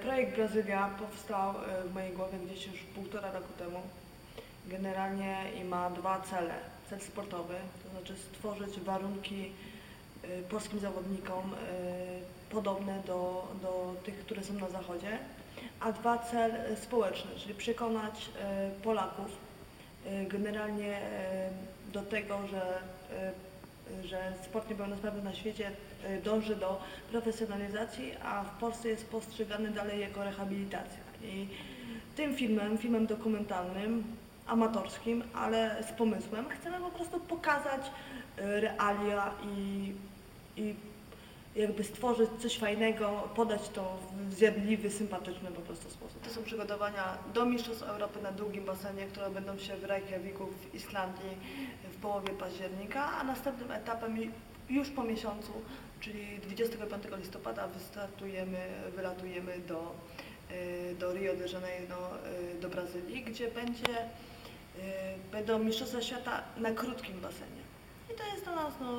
Projekt Brazylia powstał e, w mojej głowie gdzieś już półtora roku temu. Generalnie i ma dwa cele. Cel sportowy, to znaczy stworzyć warunki e, polskim zawodnikom e, podobne do, do tych, które są na zachodzie, a dwa cel społeczny, czyli przekonać Polaków generalnie do tego, że, że sport niepełnosprawny na świecie e, dąży do profesjonalizacji, a w Polsce jest postrzegany dalej jako rehabilitacja. I tym filmem, filmem dokumentalnym, amatorskim, ale z pomysłem, chcemy po prostu pokazać e, realia i, i jakby stworzyć coś fajnego, podać to w zjadliwy, sympatyczny po prostu sposób. To są przygotowania do Mistrzostw Europy na długim basenie, które będą się w Reykjaviku w Islandii w połowie października, a następnym etapem ju- już po miesiącu, czyli 25 listopada wystartujemy, wylatujemy do, y, do Rio de Janeiro, y, do Brazylii, gdzie będzie, y, będą Mistrzostwa Świata na krótkim basenie. I to jest dla nas no,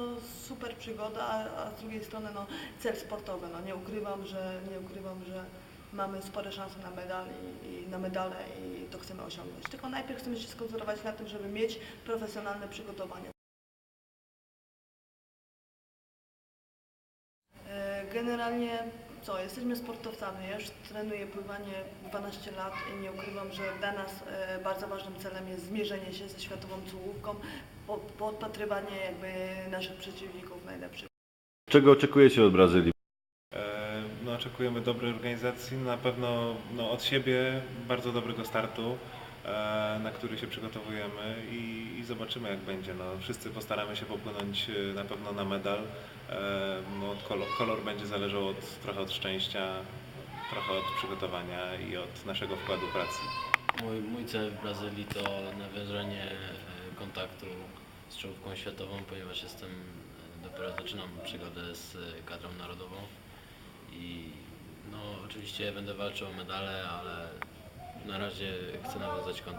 super przygoda, a, a z drugiej strony no, cel sportowy. No, nie ukrywam, że nie ukrywam, że mamy spore szanse na medal i, i na medale i to chcemy osiągnąć. Tylko najpierw chcemy się skoncentrować na tym, żeby mieć profesjonalne przygotowanie. E, Generalnie co, jesteśmy sportowcami, ja już trenuję pływanie 12 lat i nie ukrywam, że dla nas e, bardzo ważnym celem jest zmierzenie się ze światową czołówką, po- podpatrywanie jakby naszych przeciwników najlepszych. Czego oczekujecie od Brazylii? E, No, oczekujemy dobrej organizacji, na pewno no, od siebie bardzo dobrego startu, na który się przygotowujemy i, i zobaczymy jak będzie. No, wszyscy postaramy się popłynąć e, na pewno na medal. E, No, kolor, kolor będzie zależał od, trochę od szczęścia, trochę od przygotowania i od naszego wkładu pracy. Mój, mój cel w Brazylii to nawiązanie e, kontaktu z czołówką światową, ponieważ jestem, e, dopiero zaczynam przygodę z e, kadrą narodową i no oczywiście będę walczył o medale, ale na razie chcę nawiązać kontakt.